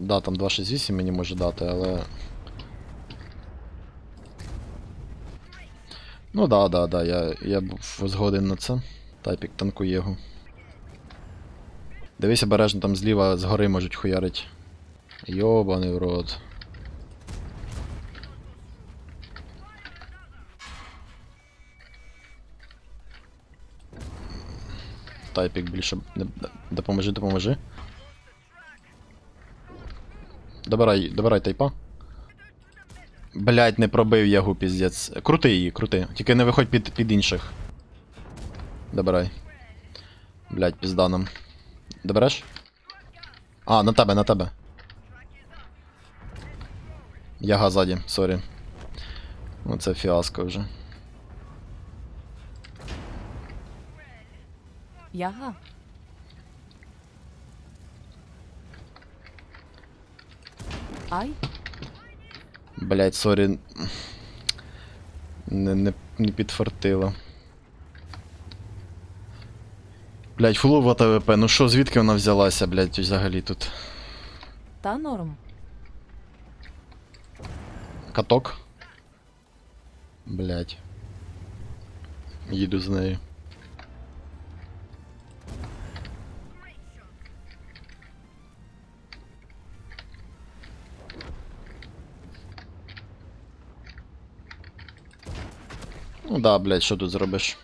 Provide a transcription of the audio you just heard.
Да, там 268 мені може дати, але. Ну да, да, да, я, я був згоден на це. Тайпік танкує його. Дивись обережно, там зліва згори можуть хуярить. Йобаний в рот. Тайпік більше. Допоможи, допоможи. Добирай, добирай тайпа. Блять, не пробив ягу, піздець. Крути її, крути. Тільки не виходь під, під інших. Добирай. Блять, пізда нам. Добереш? А, на тебе, на тебе. Яга ззаді, сорі. Оце фіаско вже. Яга. Ай, Блять, сорі. Не, не, не підфартило. Блять, фулова ТВП, ну що, звідки вона взялася, блять, взагалі тут? та норм. Каток. Блять. Їду з нею. Ну да, блять, що тут зробиш?